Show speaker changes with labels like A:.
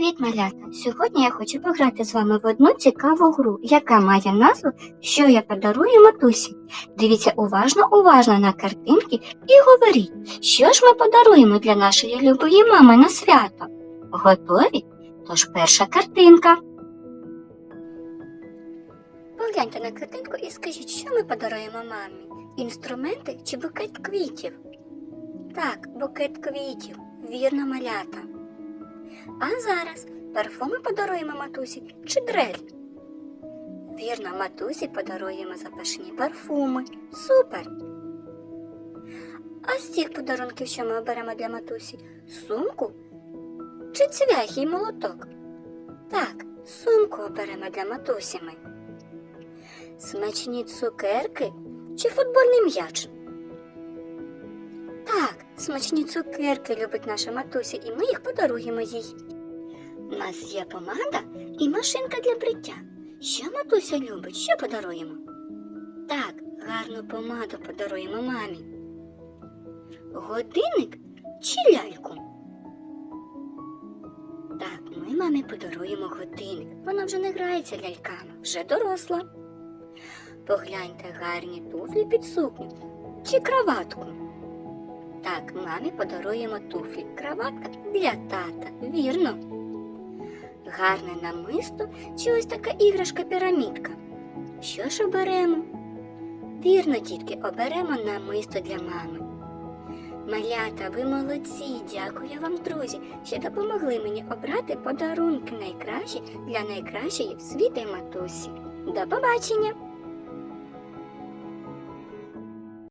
A: Привіт, малята! Сьогодні я хочу пограти з вами в одну цікаву гру, яка має назву Що я подарую матусі. Дивіться уважно, уважно на картинки і говоріть, що ж ми подаруємо для нашої любої мами на свято. Готові? Тож перша картинка. Погляньте на картинку і скажіть, що ми подаруємо мамі? Інструменти чи букет квітів? Так, букет квітів, вірно малята. А зараз парфуми подаруємо матусі чи дрель? Вірно, матусі подаруємо запашні парфуми. Супер! А з цих подарунків, що ми оберемо для матусі? Сумку чи цвяхи й молоток? Так, сумку оберемо для матусі ми. Смачні цукерки чи футбольний м'яч? Смачні цукерки любить наша матуся, і ми їх подаруємо їй. У нас є помада і машинка для бриття. Що матуся любить? Що подаруємо? Так, гарну помаду подаруємо мамі. Годинник чи ляльку? Так, ми мамі подаруємо годинник. Вона вже не грається ляльками, вже доросла. Погляньте гарні туфлі під сукню чи краватку. Так, мамі подаруємо туфлі. Краватка для тата, вірно. Гарне намисто чи ось така іграшка пірамідка. Що ж оберемо? Вірно, дітки, оберемо намисто для мами. Малята, ви молодці, дякую вам, друзі, що допомогли мені обрати подарунки найкращі для найкращої в світі матусі. До побачення!